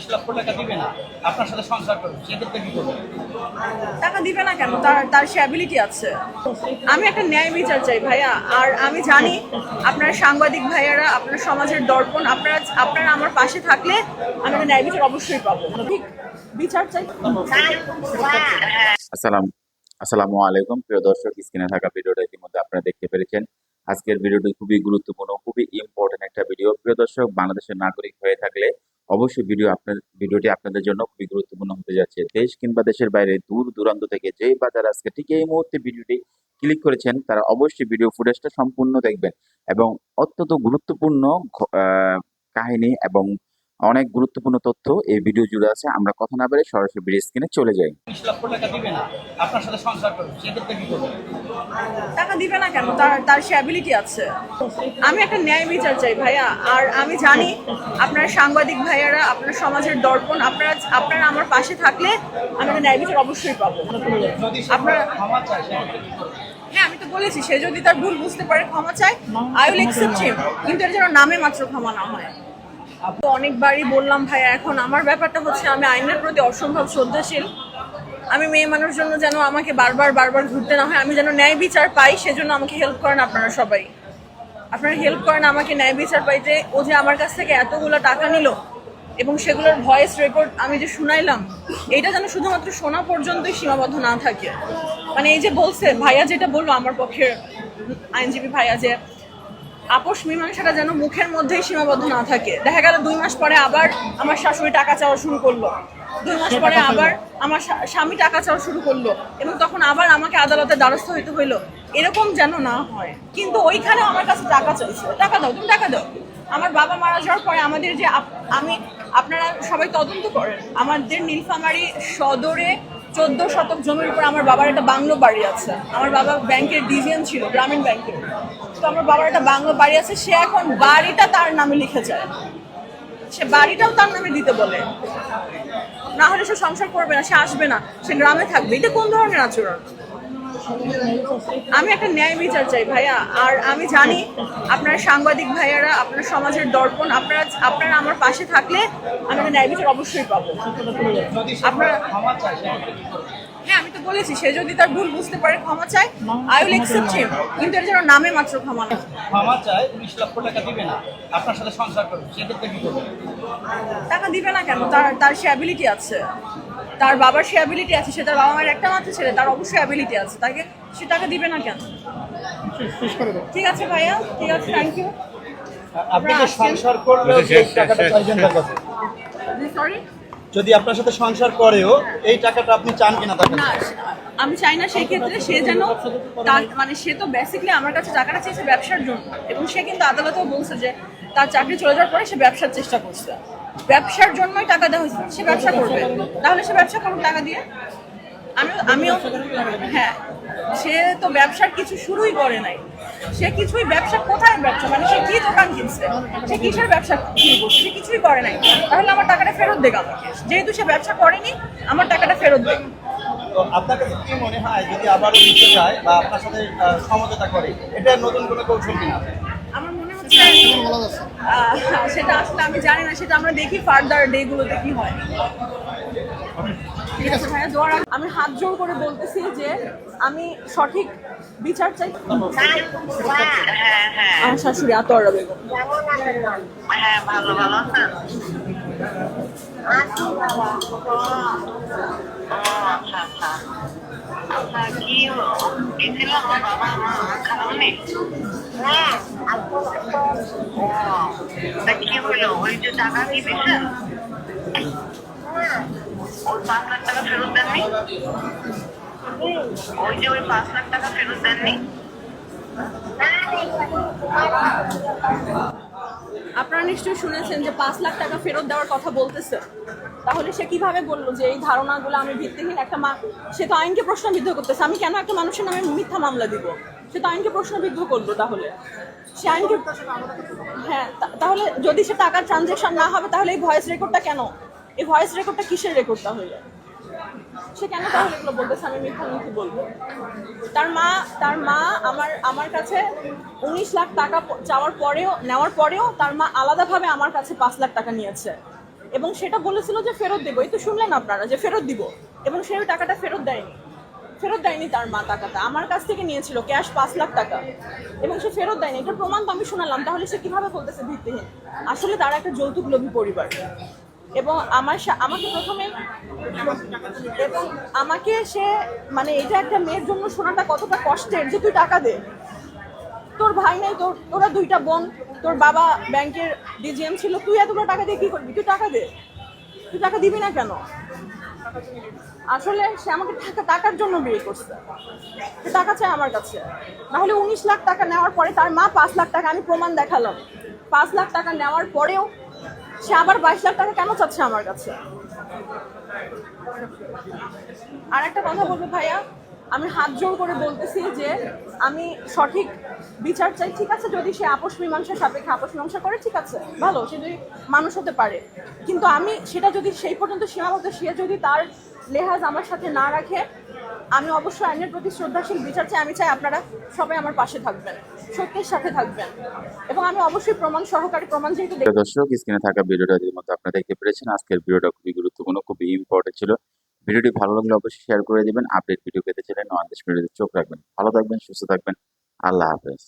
উনিশ লক্ষ টাকা দিবে না আপনার সাথে সংসার করবে সেক্ষেত্রে কি করবে? টাকা দিবে না কেন? তার তার সে অ্যাবিলিটি আছে। আমি একটা ন্যায় বিচার চাই ভাইয়া। আর আমি জানি আপনার সাংবাদিক ভাইয়ারা আপনার সমাজের দর্পণ আপনারা আপনারা আমার পাশে থাকলে আমি ন্যায় বিচার অবশ্যই পাবো। ঠিক বিচার চাই। আসসালাম আসসালামু আলাইকুম। প্রিয় দর্শক স্ক্রিনে থাকা ভিডিওটা ইতিমধ্যে আপনারা দেখতে পেরেছেন। আজকের ভিডিওটি খুবই গুরুত্বপূর্ণ খুবই ইম্পর্টেন্ট একটা ভিডিও। প্রিয় দর্শক বাংলাদেশের নাগরিক হয়ে থাকলে অবশ্যই ভিডিও আপনার ভিডিওটি আপনাদের জন্য খুবই গুরুত্বপূর্ণ হতে যাচ্ছে। দেশ কিংবা দেশের বাইরে দূর দূরান্ত থেকে যেই যারা আজকে ঠিক এই মুহূর্তে ভিডিওটি ক্লিক করেছেন, তারা অবশ্যই ভিডিও ফুটেজটা সম্পূর্ণ দেখবেন এবং অত্যন্ত গুরুত্বপূর্ণ কাহিনী এবং অনেক গুরুত্বপূর্ণ তথ্য এই ভিডিও জুড়ে আছে। আমরা কথা না বলে সরাসরি ভিডিও স্ক্রিনে চলে যাই। লক্ষ টাকা দিবে না। আপনার সাথে সংসার করবে। সেক্ষেত্রে কি করবে? টাকা দিবে না কেন? তার তার সে অ্যাবিলিটি আছে। আমি একটা ন্যায় বিচার চাই ভাইয়া। আর আমি জানি আপনার সাংবাদিক ভাইয়ারা আপনার সমাজের দর্পণ আপনারা আপনারা আমার পাশে থাকলে আমি একটা ন্যায় বিচার অবশ্যই পাবো। আপনারা- ক্ষমা হ্যাঁ আমি তো বলেছি সে যদি তার ভুল বুঝতে পারে ক্ষমা চায় আই উইল অ্যাকসেপ্ট হিম কিন্তু এর যেন নামে মাত্র ক্ষমা না হয়। অনেকবারই বললাম, ভাইয়া, এখন আমার ব্যাপারটা হচ্ছে আমি আইনের প্রতি অসম্ভব শ্রদ্ধাশীল। আমি মেয়ে মানুষ জন্য যেন আমাকে বারবার বারবার ঘুরতে না হয়, আমি যেন ন্যায় বিচার পাই, সেজন্য আমাকে হেল্প করেন আপনারা সবাই। আপনারা হেল্প করেন আমাকে ন্যায় বিচার পাই যে ও যে আমার কাছ থেকে এতগুলো টাকা নিল এবং সেগুলোর ভয়েস রেকর্ড আমি যে শুনাইলাম, এইটা যেন শুধুমাত্র শোনা পর্যন্তই সীমাবদ্ধ না থাকে। মানে এই যে বলছে, ভাইয়া যেটা বলল আমার পক্ষের আইনজীবী ভাইয়া যে আপোষ মীমাংসাটা যেন মুখের মধ্যেই সীমাবদ্ধ না থাকে। দেখা গেল দুই মাস পরে আবার আমার শাশুড়ি টাকা চাওয়া শুরু করল। দুই মাস পরে আবার আমার স্বামী টাকা চাওয়া শুরু করল এবং তখন আবার আমাকে আদালতে দ্বারস্থ হইতে হইল। এরকম যেন না হয়। কিন্তু ওইখানে আমার কাছে টাকা চাইছে। টাকা দাও, তুমি টাকা দাও। আমার বাবা মারা যাওয়ার পরে আমাদের যে আমি, আপনারা সবাই তদন্ত করেন। আমাদের নীলফামারী সদরে চোদ্দ শতক জমির উপর আমার বাবার একটা বাংলো বাড়ি আছে। আমার বাবা ব্যাংকের ডিভিএন ছিল, গ্রামীণ ব্যাংকের। তো আমার বাবার একটা বাংলো বাড়ি আছে, সে এখন বাড়িটা তার নামে লিখে যায়। সে বাড়িটাও তার নামে দিতে বলে। না হলে সে সংসার করবে না, সে আসবে না, সে গ্রামে থাকবে। এটা কোন ধরনের আচরণ? আমি একটা ন্যায় বিচার চাই ভাইয়া। আর আমি জানি আপনার সাংবাদিক ভাইয়ারা, আপনার সমাজের দর্পণ, আপনারা আপনারা আমার পাশে থাকলে আমি ন্যায় বিচার অবশ্যই পাবো। আপনারা- বলেছি সে যদি তার ভুল বুঝতে পারে ক্ষমা চায়। আই উইল অ্যাকসেপ্ট হিম কিন্তু এর যেন নামে মাত্র ক্ষমা না ক্ষমা চায় উনিশ লক্ষ টাকা দিবে না। আপনার সাথে সংসার করবে সেক্ষেত্রে কি করবে? টাকা দিবে না কেন? তার তার সে অ্যাবিলিটি আছে। তার বাবার সে অ্যাবিলিটি আছে সে তার বাবা মায়ের একটা মাত্র ছেলে তার অবশ্যই অ্যাবিলিটি আছে। তাকে সে টাকা দিবে না কেন? ঠিক আছে ভাইয়া ঠিক আছে থ্যাংক ইউ আপনি তো সংসার করলেও যে টাকাটা কাছে সরি যদি আপনার সাথে সংসার করেও এই টাকাটা আপনি চান কিনা তার কাছে না আমি চাই না সেই ক্ষেত্রে সে যেন তার মানে সে তো বেসিকলি আমার কাছে টাকাটা চেয়েছে ব্যবসার জন্য। এবং সে কিন্তু আদালতেও বলছে যে তার চাকরি চলে যাওয়ার পরে সে ব্যবসার চেষ্টা করছে। ব্যবসার জন্যই টাকা দেওয়া হয়েছে, সে ব্যবসা করবে। তাহলে সে ব্যবসা করুক টাকা দিয়ে। আমি আমিও হ্যাঁ সে তো ব্যবসার কিছু শুরুই করে নাই। সে কিছুই ব্যবসা কোথায় ব্যবসা? মানে সে কি দোকান কিনছে? সে কিসের ব্যবসা সে কিছুই করে নাই। তাহলে আমার টাকাটা ফেরত দেবে আমাকে। যেহেতু সে ব্যবসা করেনি আমার টাকাটা ফেরত দেবে আপনার কাছে কি মনে হয় যদি আবারও নিতে চায় বা আপনার সাথে সমঝোতা করে এটা নতুন কোনো কৌশল কিনা? আমার মনে হচ্ছে সেটা আসলে আমি জানি না সেটা আমরা দেখি ফার্দার ডে গুলোতে কি হয়। ঠিক আছে। ভাইয়া দোয়ার আমি হাত জোর করে বলতেছি যে আমি সঠিক বিচার চাই। হ্যাঁ হ্যাঁ আমার শাশুড়ি আতোয়ারা বেগম হ্যাঁ ভালো ভালো আচ্ছা আচ্ছা কি হলো? ওই যে টাকা কি ওই পাঁচ লাখ টাকা ফেরত দেননি? ওই যে ওই পাঁচ লাখ টাকা ফেরত দেননি? আপনারা নিশ্চয়ই শুনেছেন যে পাঁচ লাখ টাকা ফেরত দেওয়ার কথা বলতেছে। তাহলে সে কীভাবে বলল যে এই ধারণাগুলো আমি ভিত্তিহীন একটা মা সে তো আইনকে প্রশ্নবিদ্ধ করতেছে। আমি কেন একটা মানুষের নামে মিথ্যা মামলা দিব? সে তো আইনকে প্রশ্নবিদ্ধ করল তাহলে। সে আইনকে হ্যাঁ তাহলে যদি সে টাকার ট্রানজেকশন না হবে, তাহলে এই ভয়েস রেকর্ডটা কেন? এই ভয়েস রেকর্ডটা কিসের রেকর্ড তাহলে সে কেন তাহলে এগুলো বলতেছে আমি মিথ্যা মিথ্যা বলব? তার মা তার মা আমার আমার কাছে উনিশ লাখ টাকা চাওয়ার পরেও, নেওয়ার পরেও তার মা আলাদাভাবে আমার কাছে পাঁচ লাখ টাকা নিয়েছে। এবং সেটা বলেছিল যে ফেরত দেবো। এই তো শুনলেন আপনারা যে ফেরত দিব। এবং সে ওই টাকাটা ফেরত দেয়নি। ফেরত দেয়নি তার মা টাকাটা। আমার কাছ থেকে নিয়েছিল ক্যাশ পাঁচ লাখ টাকা। এবং সে ফেরত দেয়নি। এটা প্রমাণ তো আমি শোনালাম। তাহলে সে কীভাবে বলতেছে ভিত্তিহীন? আসলে তারা একটা যৌতুক লোভী পরিবার। এবং আমার আমাকে প্রথমে এবং আমাকে সে মানে এটা একটা মেয়ের জন্য শোনাটা কতটা কষ্টের যে তুই টাকা দে। তোর ভাই নাই, তোর, তোরা দুইটা বোন, তোর বাবা ব্যাংকের ডিজিএম ছিল, তুই এতগুলো টাকা দিয়ে কি করবি? তুই টাকা দে। তুই টাকা দিবি না কেন? আসলে সে আমাকে টাকা, টাকার জন্য বিয়ে করছে। টাকা চায় আমার কাছে। নাহলে উনিশ লাখ টাকা নেওয়ার পরে তার মা পাঁচ লাখ টাকা, আমি প্রমাণ দেখালাম। পাঁচ লাখ টাকা নেওয়ার পরেও সে আবার বাইশ লাখ টাকা কেন চাচ্ছে আমার কাছে? আর একটা কথা বলব ভাইয়া, আমি হাত জোর করে বলতেছি যে আমি সঠিক বিচার চাই, ঠিক আছে? যদি সে আপোষ মীমাংসা সাপেক্ষে আপোষ মীমাংসা করে, ঠিক আছে। ভালো, সে যদি মানুষ হতে পারে। কিন্তু আমি সেটা যদি সেই পর্যন্ত সীমাবদ্ধ, সে যদি তার লেহাজ আমার সাথে না রাখে আমি অবশ্যই আইনের প্রতি শ্রদ্ধাশীল, বিচার চাই, আমি চাই আপনারা সবাই আমার পাশে থাকবেন, সত্যের সাথে থাকবেন। এবং আমি অবশ্যই প্রমাণ সহকারে, প্রমাণ যেহেতু দর্শক স্ক্রিনে থাকা ভিডিওটা এর মধ্যে আপনারা দেখতে পেরেছেন। আজকের ভিডিওটা খুবই গুরুত্বপূর্ণ, খুবই ইম্পর্টেন্ট ছিল। ভিডিওটি ভালো লাগলে অবশ্যই শেয়ার করে দিবেন আপডেট ভিডিও পেতে চাইলে নয় দেশ ভিডিওতে চোখ রাখবেন। ভালো থাকবেন, সুস্থ থাকবেন। আল্লাহ হাফেজ।